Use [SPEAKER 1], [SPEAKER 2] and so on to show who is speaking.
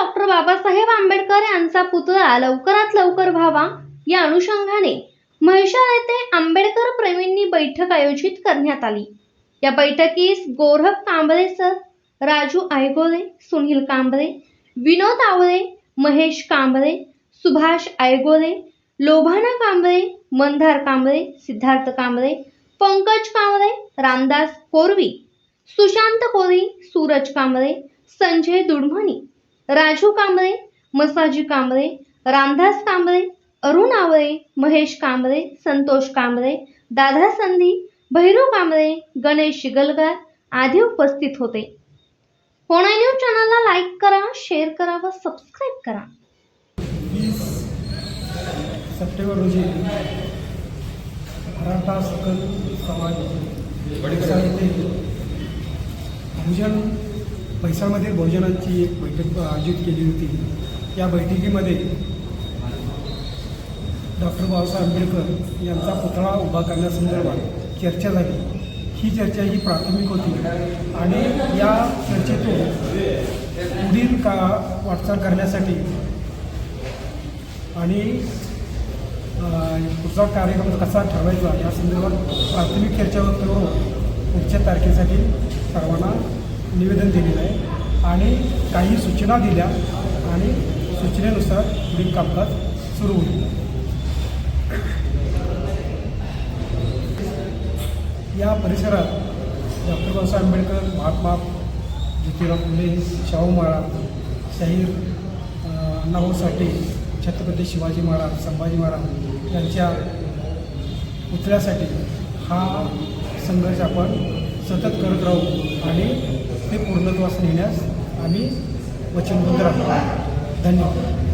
[SPEAKER 1] Doctor Babasaheb Ambedkar यांचा पुतळा लवकरात लवकर व्हावा या अनुषंगाने म्हैसाळ येथे आंबेडकर प्रेमींनी बैठक आयोजित करण्यात आली. या बैठकीस गोरख कांबळे सर राजू आयगोले सुनील कांबळे विनोद आवळे महेश कांबळे सुभाष आयगोले लोभाना कांबळे मंधार कांबळे सिद्धार्थ कांबळे पंकज कांबळे रामदास कोरवी सुशांत कोरी सूरज कांबळे संजय दुडमणी राजू कांबळे मसाजी कांबळे रामदास कांबळे अरुण आवळे महेश कांबळे संतोष कांबळे दादा संधी भैरव कांबळे गणेश शिगलगार आदी उपस्थित होते. होणाई न्यूज चॅनलला लाईक करा शेअर करा व सबस्क्राईब करा.
[SPEAKER 2] वीस सप्टेंबर रोजी मराठा सकल समाज भोजन पैसामध्ये भोजनांची एक बैठक आयोजित केली होती. या बैठकीमध्ये डॉक्टर बाबासाहेब आंबेडकर यांचा पुतळा उभा करण्यासंदर्भात चर्चा झाली. ही चर्चा ही प्राथमिक होती आणि या चर्चेतून पुढील का वाटचाल करण्यासाठी आणि पुढचा कार्यक्रम कसा ठरवायचा या संदर्भात प्राथमिक चर्चा करून पुढच्या तारखेसाठी सर्वांना निवेदन दिलेलं आहे. आणि काही सूचना दिल्या आणि सूचनेनुसार पुढील कामकाज सुरू होईल. या परिसरात डॉक्टर बाबासाहेब आंबेडकर महात्मा ज्योतिराव फुले शाहू महाराज शाहीर अण्णाभाऊ साठे छत्रपती शिवाजी महाराज संभाजी महाराज यांच्या पुतळ्यासाठी हा संघर्ष आपण सतत करत राहू आणि ते पूर्णत्वास नेण्यास आम्ही वचनबद्ध राहू. धन्यवाद.